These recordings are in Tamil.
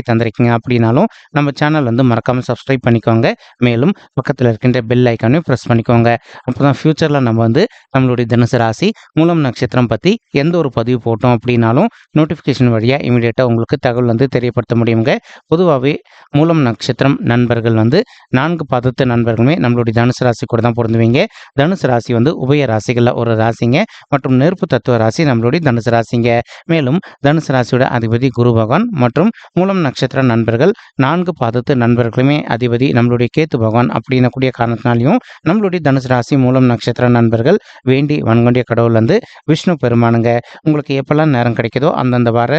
வருகை தந்திருக்கீங்க அப்படின்னாலும் நம்ம சேனல் வந்து மறக்காமல் சப்ஸ்கிரைப் பண்ணிக்கோங்க. மேலும் பக்கத்தில் இருக்கின்ற பெல் ஐக்கானையும் ப்ரெஸ் பண்ணிக்கோங்க. அப்போ தான் ஃப்யூச்சரில் நம்ம வந்து நம்மளுடைய தினசு ராசி மூலம் நட்சத்திரம் பற்றி எந்த ஒரு பதிவு போட்டோம் அப்படின்னாலும் நோட்டிஃபிகேஷன் வழியாக இமீடியட்டாக உங்களுக்கு தகவல் வந்து தெரியப்படுத்த முடியுங்க. பொதுவாகவே மூலம் நட்சத்திரம் நண்பர்கள் வந்து நான்கு பதத்து நண்பர்களுமே நம்மளுடைய தனுசு ராசி கூட தான் பொருந்துவீங்க. தனுசு ராசி வந்து உபய ராசிகளில் ஒரு ராசிங்க. மற்றும் நெருப்பு தத்துவ ராசி நம்மளுடைய தனுசு ராசிங்க. மேலும் தனுசு ராசியோட அதிபதி குரு பகவான் மற்றும் மூலம் நட்சத்திர நண்பர்கள் நான்கு பாதத்து நண்பர்களுமே அதிபதி நம்மளுடைய கேத்து பகவான் அப்படின்னக்கூடிய காரணத்தினாலையும் நம்மளுடைய தனுசு ராசி மூலம் நட்சத்திர நண்பர்கள் வேண்டி வன்கொண்டிய கடவுள் வந்து விஷ்ணு பெருமானுங்க. உங்களுக்கு எப்பெல்லாம் நேரம் கிடைக்குதோ அந்தந்த வார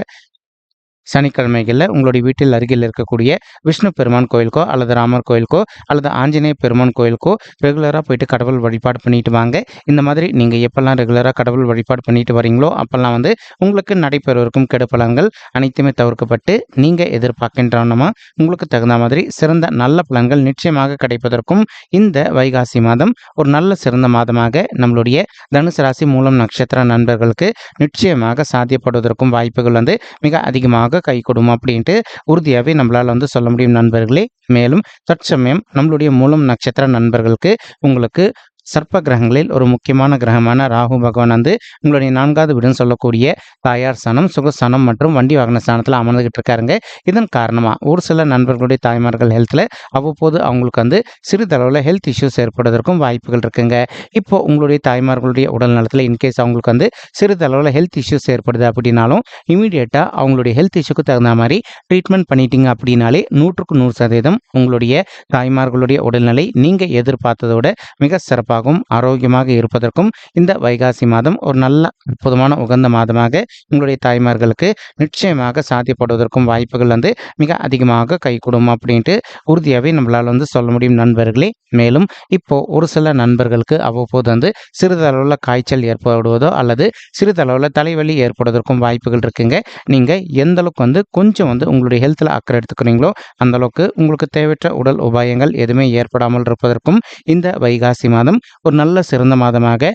சனிக்கிழமைகளில் உங்களுடைய வீட்டில் அருகில் இருக்கக்கூடிய விஷ்ணு பெருமான் கோயிலுக்கோ அல்லது ராமர் கோயிலுக்கோ அல்லது ஆஞ்சநேய பெருமான் கோயிலுக்கோ ரெகுலராக போயிட்டு கடவுள் வழிபாடு பண்ணிட்டு வாங்க. இந்த மாதிரி நீங்கள் எப்பெல்லாம் ரெகுலராக கடவுள் வழிபாடு பண்ணிட்டு வரீங்களோ அப்போல்லாம் வந்து உங்களுக்கு நடைபெறவிருக்கும் கெடுப்பலன்கள் அனைத்துமே தவிர்க்கப்பட்டு நீங்கள் எதிர்பார்க்கின்றனமா உங்களுக்கு தகுந்த மாதிரி சிறந்த நல்ல பலன்கள் நிச்சயமாக கிடைப்பதற்கும் இந்த வைகாசி மாதம் ஒரு நல்ல சிறந்த மாதமாக நம்மளுடைய தனுசு ராசி மூலம் நட்சத்திர நண்பர்களுக்கு நிச்சயமாக சாத்தியப்படுவதற்கும் வாய்ப்புகள் வந்து மிக அதிகமாக கை கொடுக்கும் அப்படின்ட்டு உறுதியாகவே நம்மளால் வந்து சொல்ல முடியும் நண்பர்களே. மேலும் தற்சமயம் நம்மளுடைய மூலம் நட்சத்திர நண்பர்களுக்கு உங்களுக்கு சர்ப்ப கிரகங்களில் ஒரு முக்கியமான கிரகமான ராகு பகவான் வந்து உங்களுடைய நான்காவது வீடுன்னு சொல்லக்கூடிய தாயார் சனம் சுகஸ்தானம் மற்றும் வண்டி வாகன ஸ்தானத்தில் அமர்ந்துகிட்டு இருக்காருங்க. இதன் காரணமாக ஒரு சில நண்பர்களுடைய தாய்மார்கள் ஹெல்த்தில் அவ்வப்போது அவங்களுக்கு வந்து சிறிதளவில் ஹெல்த் இஷ்யூஸ் ஏற்படுவதற்கும் வாய்ப்புகள் இருக்குங்க. இப்போ உங்களுடைய தாய்மார்களுடைய உடல் நலத்தில் இன்கேஸ் அவங்களுக்கு வந்து சிறிதளவில் ஹெல்த் இஷ்யூஸ் ஏற்படுது அப்படின்னாலும் இமீடியட்டாக அவங்களுடைய ஹெல்த் இஷ்யூக்கு தகுந்த மாதிரி ட்ரீட்மெண்ட் பண்ணிட்டீங்க அப்படின்னாலே நூற்றுக்கு நூறு சதவீதம் உங்களுடைய தாய்மார்களுடைய உடல்நிலை நீங்கள் எதிர்பார்த்ததோட மிக சிறப்பாகவும் ஆரோக்கியமாக இருப்பதற்கும் இந்த வைகாசி மாதம் ஒரு நல்ல அற்புதமான உகந்த மாதமாக உங்களுடைய தாய்மார்களுக்கு நிச்சயமாக சாத்தியப்படுவதற்கும் வாய்ப்புகள் வந்து மிக அதிகமாக கைகூடும் அப்படின்ட்டு உறுதியாகவே நம்மளால் வந்து சொல்ல முடியும் நண்பர்களே. மேலும் இப்போ ஒரு சில நண்பர்களுக்கு அவ்வப்போது வந்து சிறிதளவில் காய்ச்சல் ஏற்படுவதோ அல்லது சிறிதளவில் தலைவலி ஏற்படுவதற்கும் வாய்ப்புகள் இருக்குங்க. நீங்கள் எந்த அளவுக்கு வந்து கொஞ்சம் வந்து உங்களுடைய ஹெல்த்தில் அக்கறை எடுத்துக்கிறீங்களோ அந்த அளவுக்கு உங்களுக்கு தேவையற்ற உடல் உபாயங்கள் எதுவுமே ஏற்படாமல் இருப்பதற்கும் இந்த வைகாசி மாதம் ஒரு நல்ல சிறந்த மாதமாக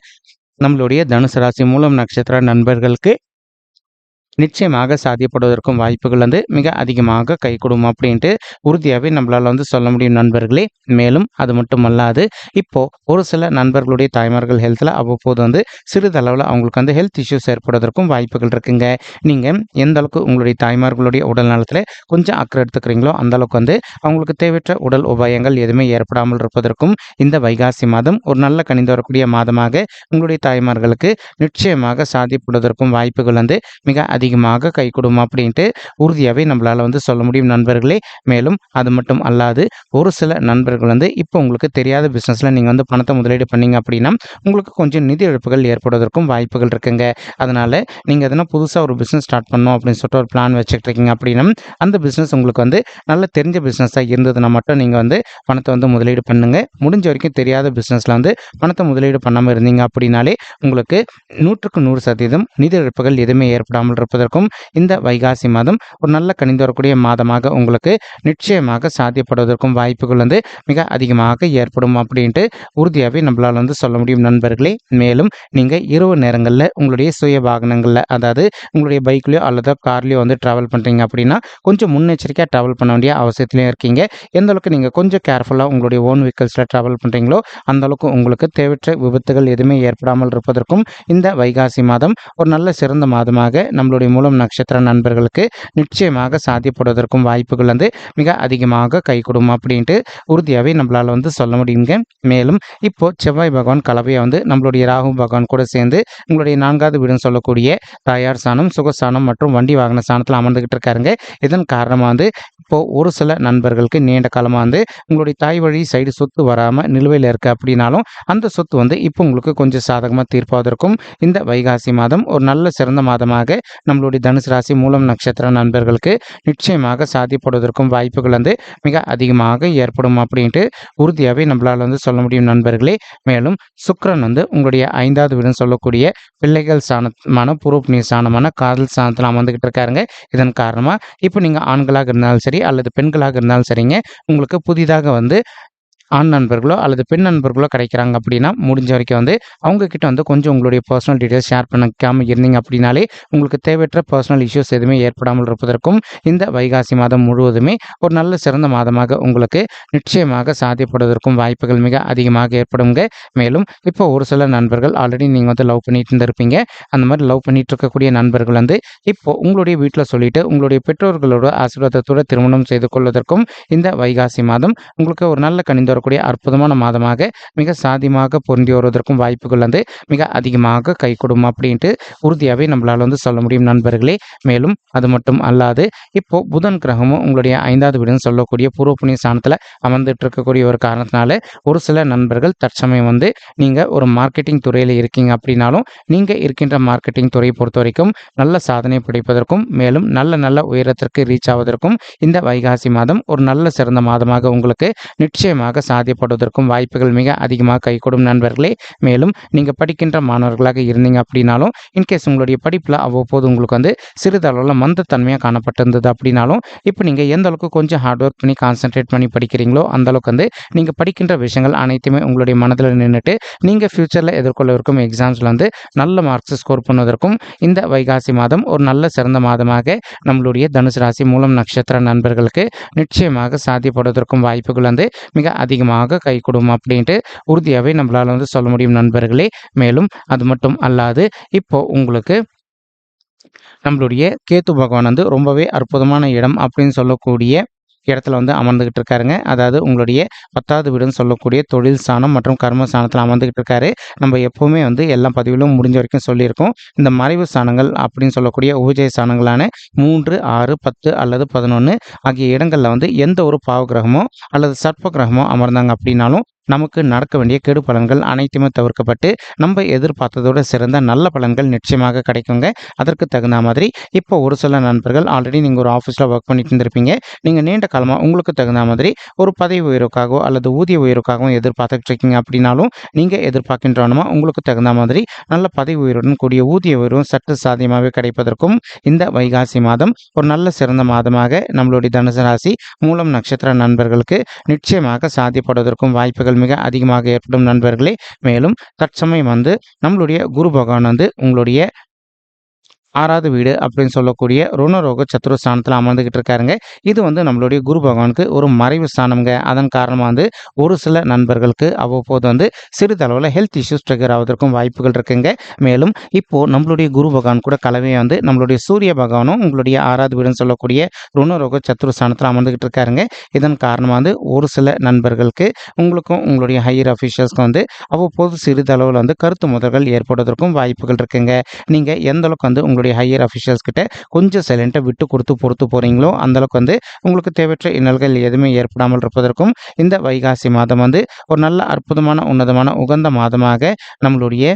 நம்மளுடைய தனுசு ராசி மூலம் நட்சத்திர நண்பர்களுக்கு நிச்சயமாக சாத்தியப்படுவதற்கும் வாய்ப்புகள் வந்து மிக அதிகமாக கை அப்படின்ட்டு உறுதியாகவே நம்மளால் வந்து சொல்ல முடியும் நண்பர்களே. மேலும் அது மட்டும் அல்லாது ஒரு சில நண்பர்களுடைய தாய்மார்கள் ஹெல்த்தில் அவ்வப்போது வந்து சிறிதளவில் அவங்களுக்கு வந்து ஹெல்த் இஷ்யூஸ் ஏற்படுவதற்கும் வாய்ப்புகள் இருக்குங்க. நீங்கள் எந்த அளவுக்கு உங்களுடைய தாய்மார்களுடைய உடல் நலத்தில் கொஞ்சம் அக்கறை எடுத்துக்கிறீங்களோ அந்த அளவுக்கு வந்து அவங்களுக்கு தேவையற்ற உடல் உபாயங்கள் எதுவுமே ஏற்படாமல் இருப்பதற்கும் இந்த வைகாசி மாதம் ஒரு நல்ல கணிந்து வரக்கூடிய மாதமாக உங்களுடைய தாய்மார்களுக்கு நிச்சயமாக சாத்தியப்படுவதற்கும் வாய்ப்புகள் வந்து மிக அதிகமாக கை கொடுக்கும் அப்படின்ட்டு உறுதியாகவே நம்மளால் வந்து சொல்ல முடியும் நண்பர்களே. மேலும் அது மட்டும் அல்லாது ஒரு சில நண்பர்கள் வந்து இப்போ உங்களுக்கு தெரியாத பிஸ்னஸில் நீங்கள் வந்து பணத்தை முதலீடு பண்ணீங்க அப்படின்னா உங்களுக்கு கொஞ்சம் நிதி இழப்புகள் ஏற்படுவதற்கும் வாய்ப்புகள் இருக்குங்க. அதனால் நீங்கள் எதனா புதுசாக ஒரு பிஸ்னஸ் ஸ்டார்ட் பண்ணணும் அப்படின்னு சொல்லிட்டு ஒரு பிளான் வச்சுட்டு இருக்கீங்க அப்படின்னா அந்த பிஸ்னஸ் உங்களுக்கு வந்து நல்ல தெரிஞ்ச பிஸ்னஸாக இருந்ததுன்னா மட்டும் நீங்கள் வந்து பணத்தை வந்து முதலீடு பண்ணுங்கள் முடிஞ்ச வரைக்கும் தெரியாத பிஸ்னஸில் வந்து பணத்தை முதலீடு பண்ணாமல் இருந்தீங்க அப்படின்னாலே உங்களுக்கு நூற்றுக்கு நூறு சதவீதம் நிதி இழப்புகள் எதுவுமே ஏற்படாமல் இருப்பதற்கும் இந்த வைகாசி மாதம் ஒரு நல்ல கணிந்து வரக்கூடிய மாதமாக உங்களுக்கு நிச்சயமாக சாத்தியப்படுவதற்கும் வாய்ப்புகள் வந்து மிக அதிகமாக ஏற்படும் அப்படின்ட்டு உறுதியாகவே நம்மளால் வந்து சொல்ல முடியும் நண்பர்களே. மேலும் நீங்கள் இரவு நேரங்களில் உங்களுடைய சுய வாகனங்களில் அதாவது உங்களுடைய பைக்லையோ அல்லது கார்லையோ வந்து ட்ராவல் பண்ணுறீங்க அப்படின்னா கொஞ்சம் முன்னெச்சரிக்கையாக ட்ராவல் பண்ண வேண்டிய அவசியத்துலையும் இருக்கீங்க. எந்த அளவுக்கு நீங்கள் கொஞ்சம் கேர்ஃபுல்லாக உங்களுடைய ஓன் வெஹிக்கல்ஸில் ட்ராவல் பண்ணுறீங்களோ அந்த அளவுக்கு உங்களுக்கு தேவையற்ற விபத்துகள் எதுவுமே ஏற்படாமல் இருப்பதற்கும் இந்த வைகாசி மாதம் ஒரு நல்ல சிறந்த மாதமாக நம்மளுடைய மூலம் நட்சத்திர நண்பர்களுக்கு நிச்சயமாக சாத்தியப்படுவதற்கும் வாய்ப்புகள் வந்து மிக அதிகமாக கை அப்படின்ட்டு உறுதியாகவே நம்மளால் வந்து சொல்ல முடியுங்க. மேலும் இப்போ செவ்வாய் பகவான் கலவையை வந்து நம்மளுடைய ராகு பகவான் கூட சேர்ந்து உங்களுடைய நான்காவது வீடுன்னு சொல்லக்கூடிய தாயார் சாணம் சுகஸ்தானம் மற்றும் வண்டி வாகன ஸ்தானத்தில் அமர்ந்துகிட்டு இருக்காருங்க. இதன் காரணமாக வந்து இப்போது ஒரு சில நண்பர்களுக்கு நீண்ட காலமாக வந்து உங்களுடைய தாய் வழி சைடு சொத்து வராமல் நிலுவையில் இருக்குது அப்படின்னாலும் அந்த சொத்து வந்து இப்போ உங்களுக்கு கொஞ்சம் சாதகமாக தீர்ப்பாவதற்கும் இந்த வைகாசி மாதம் ஒரு நல்ல சிறந்த மாதமாக நம்மளுடைய தனுசு ராசி மூலம் நட்சத்திர நண்பர்களுக்கு நிச்சயமாக சாத்தியப்படுவதற்கும் வாய்ப்புகள் வந்து மிக அதிகமாக ஏற்படும் அப்படின்ட்டு உறுதியாகவே நம்மளால் வந்து சொல்ல முடியும் நண்பர்களே. மேலும் சுக்கரன் வந்து உங்களுடைய ஐந்தாவது வீடுன்னு சொல்லக்கூடிய பிள்ளைகள் சாணமான பூர்வ நீர் சாணமான காதல் சாணத்தில் அமர்ந்துக்கிட்டு இருக்காருங்க. இதன் காரணமாக இப்போ நீங்கள் ஆண்களாக இருந்தாலும் சரி அல்லது பெண்களாக இருந்தாலும் சரிங்க உங்களுக்கு புதிதாக வந்து ஆண் நண்பர்களோ அல்லது பெண் நண்பர்களோ கிடைக்கிறாங்க அப்படின்னா முடிஞ்ச வரைக்கும் வந்து அவங்கக்கிட்ட வந்து கொஞ்சம் உங்களுடைய பர்சனல் டீட்டெயில்ஸ் ஷேர் பண்ணிக்காமல் இருந்தீங்க அப்படின்னாலே உங்களுக்கு தேவையற்ற பர்சனல் இஷ்யூஸ் எதுவுமே ஏற்படாமல் இருப்பதற்கும் இந்த வைகாசி மாதம் முழுவதுமே ஒரு நல்ல சிறந்த மாதமாக உங்களுக்கு நிச்சயமாக சாத்தியப்படுவதற்கும் வாய்ப்புகள் மிக அதிகமாக ஏற்படுங்க. மேலும் இப்போ ஒரு சில நண்பர்கள் ஆல்ரெடி நீங்கள் வந்து லவ் பண்ணிட்டு இருந்திருப்பீங்க. அந்த மாதிரி லவ் பண்ணிட்டு இருக்கக்கூடிய நண்பர்கள் வந்து இப்போ உங்களுடைய வீட்டில் சொல்லிட்டு உங்களுடைய பெற்றோர்களோட ஆசீர்வாதத்தோட திருமணம் செய்து கொள்வதற்கும் இந்த வைகாசி மாதம் உங்களுக்கு ஒரு நல்ல கணிந்த வரக்கூடிய அற்புதமான மாதமாக மிக சாதியமாக பொருந்தி வருவதற்கும் வாய்ப்புகள் வந்து மிக அதிகமாக கை கொடும் அப்படின்ட்டு உறுதியாகவே நம்மளால் வந்து சொல்ல முடியும் நண்பர்களே. மேலும் அது மட்டும் அல்லாது இப்போ புதன் கிரகமும் உங்களுடைய ஐந்தாவது வீடுன்னு சொல்லக்கூடிய பூர்வ புண்ணிய ஸ்தானத்தில் அமர்ந்துட்டு இருக்கக்கூடிய ஒரு காரணத்தினால ஒரு சில நண்பர்கள் தற்சமயம் வந்து நீங்கள் ஒரு மார்க்கெட்டிங் துறையில் இருக்கீங்க அப்படின்னாலும் நீங்கள் இருக்கின்ற மார்க்கெட்டிங் துறையை பொறுத்த வரைக்கும் நல்ல சாதனை படைப்பதற்கும் மேலும் நல்ல நல்ல உயரத்திற்கு ரீச் ஆவதற்கும் இந்த வைகாசி மாதம் ஒரு நல்ல சிறந்த மாதமாக உங்களுக்கு நிச்சயமாக சாத்தியப்படுவதற்கும் வாய்ப்புகள் மிக அதிகமாக கைகூடும் நண்பர்களே. மேலும் நீங்கள் படிக்கின்ற மாணவர்களாக இருந்தீங்க அப்படின்னாலும் இன்கேஸ் உங்களுடைய படிப்பில் அவ்வப்போது உங்களுக்கு வந்து சிறிதளவில் மந்தத்தன்மையாக காணப்பட்டிருந்தது அப்படின்னாலும் இப்போ நீங்கள் எந்த அளவுக்கு கொஞ்சம் ஹார்ட் ஒர்க் பண்ணி கான்சென்ட்ரேட் பண்ணி படிக்கிறீங்களோ அந்த அளவுக்கு வந்து நீங்கள் படிக்கின்ற விஷயங்கள் அனைத்துமே உங்களுடைய மனதில் நின்றுட்டு நீங்கள் ஃப்யூச்சரில் எதிர்கொள்ளவிருக்கும் எக்ஸாம்ஸில் வந்து நல்ல மார்க்ஸ் ஸ்கோர் பண்ணுவதற்கும் இந்த வைகாசி மாதம் ஒரு நல்ல சிறந்த மாதமாக நம்மளுடைய தனுசு ராசி மூலம் நட்சத்திர நண்பர்களுக்கு நிச்சயமாக சாத்தியப்படுவதற்கும் வாய்ப்புகள் வந்து மிக அதிகமாக கை கொடுக்கும் அப்படின்ட்டு உறுதியாகவே நம்மளால் வந்து சொல்ல முடியும் நண்பர்களே. மேலும் அது மட்டும் அல்லாது இப்போ உங்களுக்கு நம்மளுடைய கேத்து பகவான் வந்து ரொம்பவே அற்புதமான இடம் அப்படின்னு சொல்லக்கூடிய இடத்துல வந்து அமர்ந்துகிட்டு இருக்காருங்க. அதாவது உங்களுடைய பத்தாவது வீடுன்னு சொல்லக்கூடிய தொழில் சாணம் மற்றும் கர்ம சாணத்தில் அமர்ந்துகிட்டு இருக்காரு. நம்ம எப்போவுமே வந்து எல்லா பதிவிலும் முடிஞ்ச வரைக்கும் சொல்லியிருக்கோம். இந்த மறைவு சாணங்கள் அப்படின்னு சொல்லக்கூடிய உபஜய சாணங்களான மூன்று ஆறு பத்து அல்லது பதினொன்று ஆகிய இடங்களில் வந்து எந்த ஒரு பாவ கிரகமோ அல்லது சர்ப்ப கிரகமோ அமர்ந்தாங்க அப்படின்னாலும் நமக்கு நடக்க வேண்டிய கெடு பலன்கள் அனைத்துமே தவிர்க்கப்பட்டு நம்ம எதிர்பார்த்ததோட சிறந்த நல்ல பலன்கள் நிச்சயமாக கிடைக்குங்க. அதற்கு தகுந்த மாதிரி இப்போ ஒரு சில நண்பர்கள் ஆல்ரெடி நீங்கள் ஒரு ஆஃபீஸில் ஒர்க் பண்ணிட்டு இருந்திருப்பீங்க. நீங்கள் நீண்ட காலமாக உங்களுக்கு தகுந்த மாதிரி ஒரு பதவி உயர்வுக்காகவோ அல்லது ஊதிய உயர்வுக்காகவும் எதிர்பார்த்துட்டு இருக்கீங்க அப்படின்னாலும் நீங்கள் எதிர்பார்க்கின்றனமா உங்களுக்கு தகுந்த மாதிரி நல்ல பதவி உயர்வுடன் கூடிய ஊதிய உயர்வும் சற்று சாத்தியமாகவே கிடைப்பதற்கும் இந்த வைகாசி மாதம் ஒரு நல்ல சிறந்த மாதமாக நம்மளுடைய தனுசு ராசி மூலம் நட்சத்திர நண்பர்களுக்கு நிச்சயமாக சாத்தியப்படுவதற்கும் வாய்ப்புகள் மிக அதிகமாக ஏற்படும் நண்பர்களே. மேலும் தற்சமயம் வந்து நம்மளுடைய குரு பகவான் வந்து உங்களுடைய ஆறாவது வீடு அப்படின்னு சொல்லக்கூடிய ருணரோக சத்துரு ஸ்தானத்தில் அமர்ந்துகிட்டு இருக்காருங்க இது வந்து நம்மளுடைய குரு பகவானுக்கு ஒரு மறைவு ஸ்தானம்ங்க. அதன் காரணமாக வந்து ஒரு சில நண்பர்களுக்கு அவ்வப்போது வந்து சிறிதளவில் ஹெல்த் இஷ்யூஸ் ட்ரிகர் ஆவதற்கும் வாய்ப்புகள் இருக்குங்க. மேலும் இப்போது நம்மளுடைய குரு பகவான் கூட கலவையை வந்து நம்மளுடைய சூரிய பகவானும் உங்களுடைய ஆறாவது வீடுன்னு சொல்லக்கூடிய ருணரோக சத்துரு ஸ்தானத்தில் அமர்ந்துகிட்டு இருக்காருங்க இதன் காரணமாக வந்து ஒரு சில நண்பர்களுக்கு உங்களுக்கும் உங்களுடைய ஹையர் அஃபீஷியல்ஸ்க்கும் வந்து அவ்வப்போது சிறிதளவில் வந்து கருத்து முதல்கள் ஏற்படுவதற்கும் வாய்ப்புகள் இருக்குங்க. நீங்கள் எந்த அளவுக்கு வந்து உங்களுடைய ஹையர் அஃபிஷியல்ஸ் கிட்ட கொஞ்சம் சைலண்ட்டாக விட்டு கொடுத்து பொறுத்து போகிறீங்களோ அந்தளவுக்கு வந்து உங்களுக்கு தேவையற்ற இன்னல்கள் எதுவுமே ஏற்படாமல் இருப்பதற்கும் இந்த வைகாசி மாதம் வந்து ஒரு நல்ல அற்புதமான உன்னதமான உகந்த மாதமாக நம்மளுடைய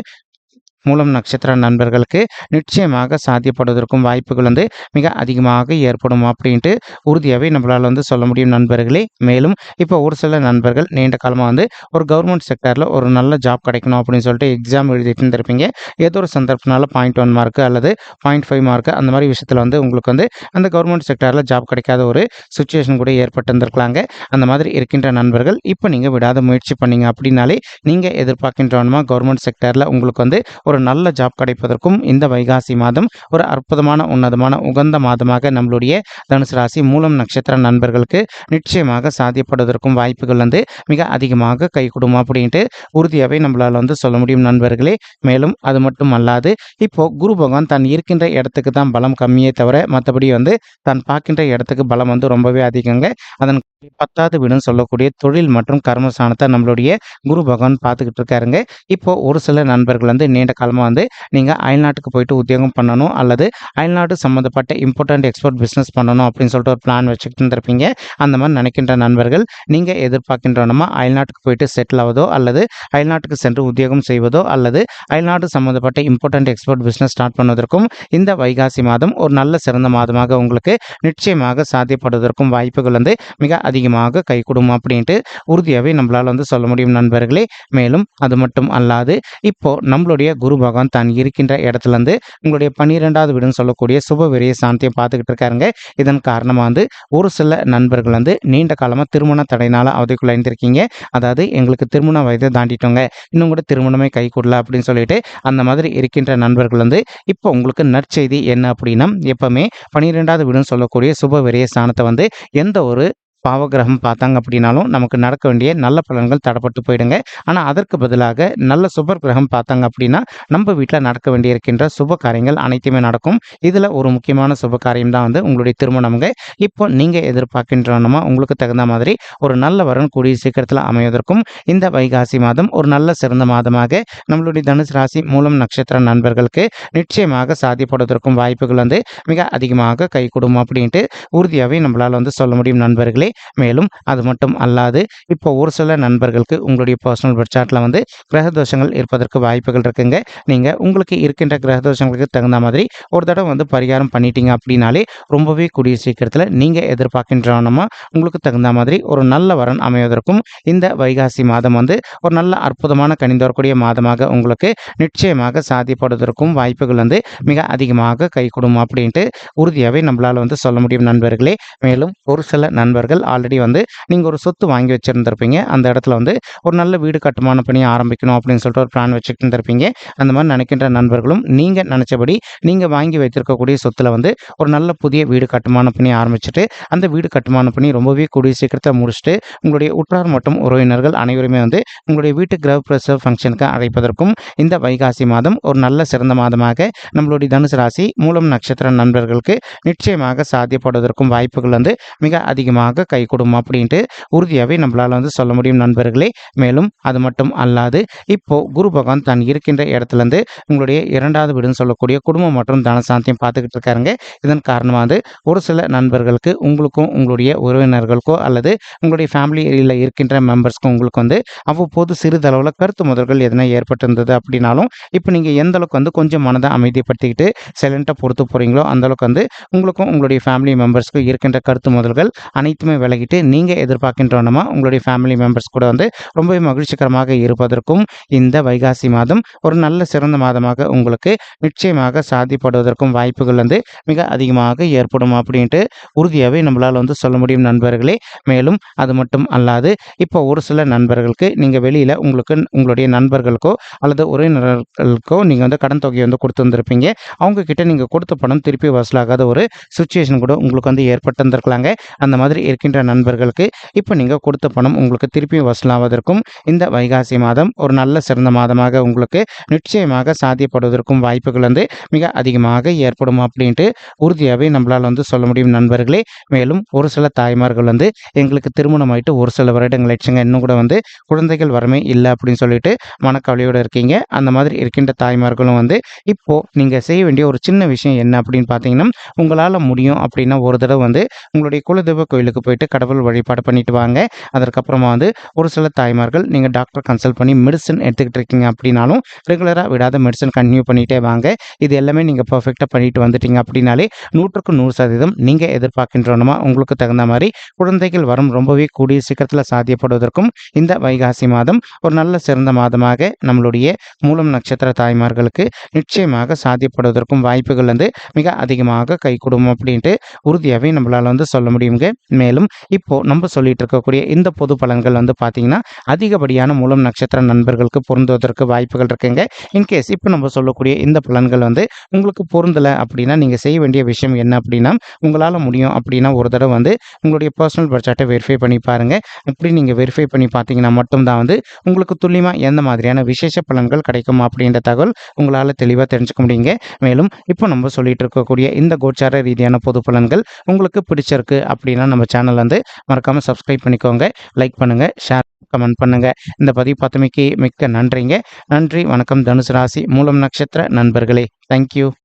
மூலம் நட்சத்திர நண்பர்களுக்கு நிச்சயமாக சாத்தியப்படுவதற்கும் வாய்ப்புகள் வந்து மிக அதிகமாக ஏற்படும் அப்படின்ட்டு உறுதியாகவே நம்மளால் வந்து சொல்ல முடியும் நண்பர்களே. மேலும் இப்போ ஒரு சில நண்பர்கள் நீண்ட காலமாக வந்து ஒரு கவர்மெண்ட் செக்டரில் ஒரு நல்ல ஜாப் கிடைக்கணும் அப்படின்னு சொல்லிட்டு எக்ஸாம் எழுதிட்டு இருந்திருப்பீங்க. ஏதோ ஒரு சந்தர்ப்பனால பாயிண்ட் ஒன் மார்க்கு அல்லது பாயிண்ட் ஃபைவ் மார்க்கு அந்த மாதிரி விஷயத்தில் வந்து உங்களுக்கு வந்து அந்த கவர்மெண்ட் செக்டரில் ஜாப் கிடைக்காத ஒரு சுச்சுவேஷன் கூட ஏற்பட்டிருந்திருக்கலாங்க. அந்த மாதிரி இருக்கின்ற நண்பர்கள் இப்போ நீங்கள் விடாத முயற்சி பண்ணீங்க அப்படின்னாலே நீங்கள் எதிர்பார்க்கின்றவனமாக கவர்மெண்ட் செக்டரில் உங்களுக்கு வந்து ஒரு நல்ல ஜாப் கிடைப்பதற்கும் இந்த வைகாசி மாதம் ஒரு அற்புதமான உன்னதமான உகந்த மாதமாக நம்மளுடைய தனுசு ராசி மூலம் நட்சத்திர நண்பர்களுக்கு நிச்சயமாக சாத்தியப்படுவதற்கும் வாய்ப்புகள் வந்து மிக அதிகமாக கை கொடுக்கும் அப்படின்ட்டு உறுதியாகவே நம்மளால் வந்து சொல்ல முடியும் நண்பர்களே. மேலும் அது மட்டும் அல்லாது இப்போ குரு பகவான் தான் இருக்கின்ற இடத்துக்கு தான் பலம் கம்மியே தவிர மற்றபடி வந்து தான் பார்க்கின்ற இடத்துக்கு பலம் வந்து ரொம்பவே அதிகங்க. அதன் பத்தாவது வீடுன்னு சொல்லக்கூடிய தொழில் மற்றும் கர்மஸ்தானத்தை நம்மளுடைய குரு பகவான் பார்த்துக்கிட்டு இருக்காருங்க. இப்போ ஒரு சில நண்பர்கள் வந்து நீண்ட காலமாக வந்து நீங்கள் அயல்நாட்டுக்கு போயிட்டு உத்தியோகம் பண்ணணும் அல்லது அயல்நாடு சம்மந்தப்பட்ட இம்பார்ட்டன்ட் எக்ஸ்போர்ட் பிஸ்னஸ் பண்ணணும் அப்படின்னு சொல்லிட்டு ஒரு பிளான் வச்சுக்கிட்டு இருந்திருப்பீங்க. அந்த மாதிரி நினைக்கின்ற நண்பர்கள் நீங்கள் எதிர்பார்க்கின்றனமா அயல்நாட்டுக்கு போயிட்டு செட்டில் ஆவதோ அல்லது அயல்நாட்டுக்கு சென்று உத்தியோகம் செய்வதோ அல்லது அயல்நாடு சம்மந்தப்பட்ட இம்பார்ட்டன்ட் எக்ஸ்போர்ட் பிஸ்னஸ் ஸ்டார்ட் பண்ணுவதற்கும் இந்த வைகாசி மாதம் ஒரு நல்ல சிறந்த மாதமாக உங்களுக்கு நிச்சயமாக சாத்தியப்படுவதற்கும் வாய்ப்புகள் வந்து மிக அதிகமாக கை கைகூடும் அப்படின்ட்டு உறுதியாகவே நம்மளால் வந்து சொல்ல முடியும் நண்பர்களே. மேலும் அது மட்டும் அல்லாது இப்போ நம்மளுடைய குரு பகவான் தான் இருக்கின்ற இடத்துல இருந்து உங்களுடைய பன்னிரெண்டாவது வீடுன்னு சொல்லக்கூடிய சுப விரைய சாந்தியை பார்த்துக்கிட்டு இருக்காருங்க. இதன் காரணமாக வந்து ஒரு சில நண்பர்கள் வந்து நீண்ட காலமாக திருமண தடையினால் அவதிக்குள்ள இருந்திருக்கீங்க அதாவது எங்களுக்கு திருமண வயதை தாண்டிட்டோங்க. இன்னும் கூட திருமணமே கை கூடல அப்படின்னு சொல்லிட்டு அந்த மாதிரி இருக்கின்ற நண்பர்கள் வந்து இப்போ உங்களுக்கு நற்செய்தி என்ன அப்படின்னா எப்பவுமே பன்னிரெண்டாவது வீடுன்னு சொல்லக்கூடிய சுப விரைய ஸ்தானத்தை வந்து எந்த ஒரு பாவகிரகம் பார்த்தாங்க அப்படின்னாலும் நமக்கு நடக்க வேண்டிய நல்ல பலன்கள் தடப்பட்டு போயிடுங்க. ஆனால் அதற்கு பதிலாக நல்ல சுபர் கிரகம் பார்த்தாங்க அப்படின்னா நம்ம வீட்டில் நடக்க வேண்டியிருக்கின்ற சுப காரியங்கள் அனைத்துமே நடக்கும். இதில் ஒரு முக்கியமான சுப காரியம் தான் வந்து உங்களுடைய திருமணம்ங்க. இப்போ நீங்கள் எதிர்பார்க்கின்றனமா உங்களுக்கு தகுந்த மாதிரி ஒரு நல்ல வரன் கூடிய சீக்கிரத்தில் அமைவதற்கும் இந்த வைகாசி மாதம் ஒரு நல்ல சிறந்த மாதமாக நம்மளுடைய தனுசு ராசி மூலம் நட்சத்திர நண்பர்களுக்கு நிச்சயமாக சாதிப்படுவதற்கும் வாய்ப்புகள் வந்து மிக அதிகமாக கை கொடுக்கும் அப்படின்ட்டு உறுதியாகவே நம்மளால் வந்து சொல்ல முடியும் நண்பர்களே. மேலும் அது மட்டும் அல்லாது இப்போ ஒரு சில நண்பர்களுக்கு உங்களுடைய பர்சனல் பட்சாட்டில் வந்து கிரக தோஷங்கள் இருப்பதற்கு வாய்ப்புகள் இருக்குங்க. நீங்கள் உங்களுக்கு இருக்கின்ற கிரக தோஷங்களுக்கு தகுந்த மாதிரி ஒரு தடவை வந்து பரிகாரம் பண்ணிட்டீங்க அப்படின்னாலே ரொம்பவே கூடிய சீக்கிரத்தில் நீங்கள் எதிர்பார்க்கின்றனமா உங்களுக்கு தகுந்த மாதிரி ஒரு நல்ல வரன் அமைவதற்கும் இந்த வைகாசி மாதம் வந்து ஒரு நல்ல அற்புதமான கணிந்து வரக்கூடிய மாதமாக உங்களுக்கு நிச்சயமாக சாத்தியப்படுவதற்கும் வாய்ப்புகள் வந்து மிக அதிகமாக கை கொடுக்கும் அப்படின்ட்டு உறுதியாகவே நம்மளால் வந்து சொல்ல முடியும் நண்பர்களே. மேலும் ஒரு சில நண்பர்கள் ஆல்ரெடி வந்து நீங்கள் ஒரு சொத்து வாங்கி வச்சுருந்துருப்பீங்க. அந்த இடத்துல வந்து ஒரு நல்ல வீடு கட்டுமான பணியை ஆரம்பிக்கணும் அப்படின்னு சொல்லிட்டு ஒரு பிளான் வச்சுக்கிட்டு இருந்திருப்பீங்க அந்த மாதிரி நினைக்கின்ற நண்பர்களும் நீங்கள் நினச்சபடி நீங்கள் வாங்கி வைத்திருக்கக்கூடிய சொத்தில் வந்து ஒரு நல்ல புதிய வீடு கட்டுமான பணி ஆரம்பிச்சுட்டு அந்த வீடு கட்டுமான பணி ரொம்பவே கூடிய சீக்கிரத்தை முடிச்சுட்டு உங்களுடைய உற்றார் மற்றும் உறவினர்கள் அனைவருமே வந்து உங்களுடைய வீட்டு கிரக பிரசவ ஃபங்க்ஷனுக்கு அழைப்பதற்கும் இந்த வைகாசி மாதம் ஒரு நல்ல சிறந்த மாதமாக நம்மளுடைய தனுசு ராசி மூலம் நட்சத்திர நண்பர்களுக்கு நிச்சயமாக சாத்தியப்படுவதற்கும் வாய்ப்புகள் வந்து மிக அதிகமாக கை கொடுக்கும் அப்படின்ட்டு உறுதியாகவே நம்மளால் வந்து சொல்ல முடியும் நண்பர்களே. மேலும் அது மட்டும் அல்லாது இப்போ குரு பகவான் தான் இருக்கின்ற இடத்துலேருந்து உங்களுடைய இரண்டாவது வீடுன்னு சொல்லக்கூடிய குடும்பம் மற்றும் தனசாந்தியம் பார்த்துக்கிட்டு இருக்காருங்க. இதன் காரணமாக வந்து ஒரு சில நண்பர்களுக்கு உங்களுக்கும் உங்களுடைய உறவினர்களுக்கோ அல்லது உங்களுடைய ஃபேமிலியில் இருக்கின்ற மெம்பர்ஸ்க்கும் உங்களுக்கு வந்து அவ்வப்போது சிறிதளவில் கருத்து முதல்கள் எதனா ஏற்பட்டிருந்தது அப்படின்னாலும் இப்போ நீங்கள் எந்த அளவுக்கு வந்து கொஞ்சம் மனதை அமைதிப்படுத்திக்கிட்டு சைலண்ட்டாக பொறுத்து போகிறீங்களோ அந்த அளவுக்கு வந்து உங்களுக்கும் உங்களுடைய ஃபேமிலி மெம்பர்ஸ்க்கும் இருக்கின்ற கருத்து முதல்கள் அனைத்துமே விலகிட்டு நீங்கள் எதிர்பார்க்கின்றோனமா உங்களுடைய ஃபேமிலி மெம்பர்ஸ் கூட வந்து ரொம்பவே மகிழ்ச்சிகரமாக இருப்பதற்கும் இந்த வைகாசி மாதம் ஒரு நல்ல சிறந்த மாதமாக உங்களுக்கு நிச்சயமாக சாதிப்படுவதற்கும் வாய்ப்புகள் வந்து மிக அதிகமாக ஏற்படும் அப்படின்ட்டு உறுதியாகவே நம்மளால் வந்து சொல்ல முடியும் நண்பர்களே. மேலும் அது மட்டும் அல்லாது இப்போ ஒரு சில நண்பர்களுக்கு நீங்கள் வெளியில் உங்களுக்கு உங்களுடைய நண்பர்களுக்கோ அல்லது உறவினர்களுக்கோ நீங்கள் வந்து கடன் தொகையை வந்து கொடுத்துருந்துருப்பீங்க அவங்க கிட்ட நீங்கள் கொடுத்த பணம் திருப்பி வசூலாகாத ஒரு சுச்சுவேஷன் கூட உங்களுக்கு வந்து ஏற்பட்டிருந்திருக்கலாங்க. அந்த மாதிரி இருக்கின்ற நண்பர்களுக்கு இப்போ நீங்கள் கொடுத்த பணம் உங்களுக்கு திருப்பி வசூலாவதற்கும் இந்த வைகாசி மாதம் ஒரு நல்ல சிறந்த மாதமாக உங்களுக்கு நிச்சயமாக சாத்தியப்படுவதற்கும் வாய்ப்புகள் வந்து மிக அதிகமாக ஏற்படும் அப்படின்ட்டு உறுதியாகவே நம்மளால் வந்து சொல்ல முடியும் நண்பர்களே. மேலும் ஒரு சில தாய்மார்கள் வந்து எங்களுக்கு திருமணம் ஆயிட்டு ஒரு சில வருடங்கள் ஆயிடுச்சுங்க. இன்னும் கூட வந்து குழந்தைகள் வரமே இல்லை அப்படின்னு சொல்லிட்டு மனக்கவலையோடு இருக்கீங்க. அந்த மாதிரி இருக்கின்ற தாய்மார்களும் வந்து இப்போது நீங்கள் செய்ய வேண்டிய ஒரு சின்ன விஷயம் என்ன அப்படின்னு பார்த்தீங்கன்னா உங்களால் முடியும் அப்படின்னா ஒரு தடவை வந்து உங்களுடைய குலதெய்வ கோயிலுக்கு போயிட்டு கடவுள் வழிபாடு பண்ணிட்டு வாங்க. அதற்கப்புறமா வந்து ஒரு சில தாய்மார்கள் நீங்கள் டாக்டர் கன்சல்ட் பண்ணி மெடிசன் எடுத்துக்கிட்டு இருக்கீங்க அப்படின்னாலும் ரெகுலராக விடாத மெடிசன் கண்டினியூ பண்ணிகிட்டே வாங்க. இது எல்லாமே நீங்கள் பர்ஃபெக்டாக பண்ணிட்டு வந்துட்டீங்க அப்படின்னாலே நூற்றுக்கு நூறு சதவீதம் நீங்கள் எதிர்பார்க்கின்றனமா உங்களுக்கு தகுந்த மாதிரி குழந்தைகள் வரும் ரொம்பவே கூடிய சீக்கிரத்தில் சாத்தியப்படுவதற்கும் இந்த வைகாசி மாதம் ஒரு நல்ல சிறந்த மாதமாக நம்மளுடைய மூலம் நட்சத்திர தாய்மார்களுக்கு நிச்சயமாக சாத்தியப்படுவதற்கும் வாய்ப்புகள் வந்து மிக அதிகமாக கை கொடுக்கும் அப்படின்ட்டு உறுதியாகவே நம்மளால் வந்து சொல்ல முடியுங்க. மேலும் இப்போ நம்ம சொல்லிட்டு இருக்கக்கூடிய இந்த பொது பலன்கள் வந்து பார்த்தீங்கன்னா அதிகப்படியான மூலம் நட்சத்திர நண்பர்களுக்கு பொருந்துவதற்கு வாய்ப்புகள் இருக்குங்க. இன்கேஸ் இப்போ நம்ம சொல்லக்கூடிய இந்த பலன்கள் வந்து உங்களுக்கு பொருந்தலை அப்படின்னா நீங்கள் செய்ய வேண்டிய விஷயம் என்ன அப்படின்னா உங்களால் முடியும் அப்படின்னா ஒரு தடவை வந்து உங்களுடைய பர்சனல் பட்ஜெட்டை வெரிஃபை பண்ணி பாருங்கள் அப்படி நீங்கள் வெரிஃபை பண்ணி பார்த்தீங்கன்னா மட்டும்தான் வந்து உங்களுக்கு துல்லியமாக எந்த மாதிரியான விசேஷ பலன்கள் கிடைக்கும் அப்படின்ற தகவல் உங்களால் தெளிவாக தெரிஞ்சுக்க முடியுங்க. மேலும் இப்போ நம்ம சொல்லிட்டு இருக்கக்கூடிய இந்த கோச்சார ரீதியான பொது பலன்கள் உங்களுக்கு பிடிச்சிருக்கு அப்படின்னா நம்ம சேனல் சேனல் வந்து மறக்காமல் சப்ஸ்கிரைப் பண்ணிக்கோங்க லைக் பண்ணுங்கள் ஷேர் கமெண்ட் பண்ணுங்கள் இந்த பதிவு பார்த்தமைக்கு மிக்க நன்றிங்க. நன்றி வணக்கம். தனுசு ராசி மூலம் நட்சத்திர நண்பர்களே. தேங்க்யூ